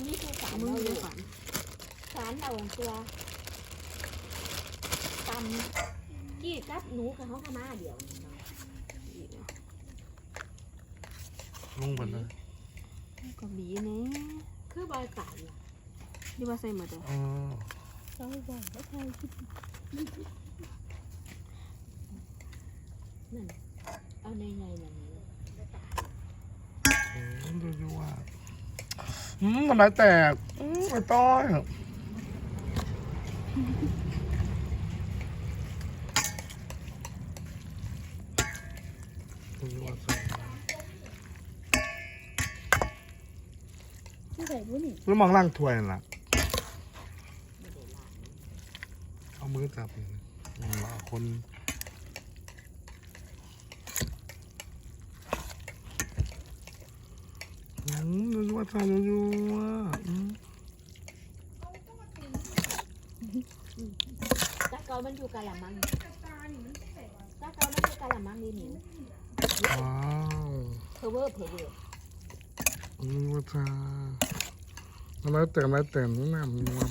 อนนี้คือสารมึงเราเลเลยยฝันสารเราตัวตำกี้กับหนูกับเขาขมาเดียวนี่เนาะลงไปเลยก็บีนี่คือบอยไก่อะนี่ว่าใส่หมดเลยอ๋อเราบอกว่าใครนั่นเอาในไงนั่นโอ้ดูดูว่าอืมทำไมแตกอืมไอ้ต้อยดูดูว่าใส่ที่ใส่บุ้นี่แล้วมองล่างถ้วยนั่นล่ะเอามือจับอย่างนี้มองละคน อืมดูดูว่าใส่ดูดูว่าอืมตะเกามันอยู่กะละมังตะเกามันอยู่กะละมังนี่หนิวว้าวเพอเวอร์เพอเวอร์อืมว่าจะอะไรแต่อะไรแต่นี่นะมันว่า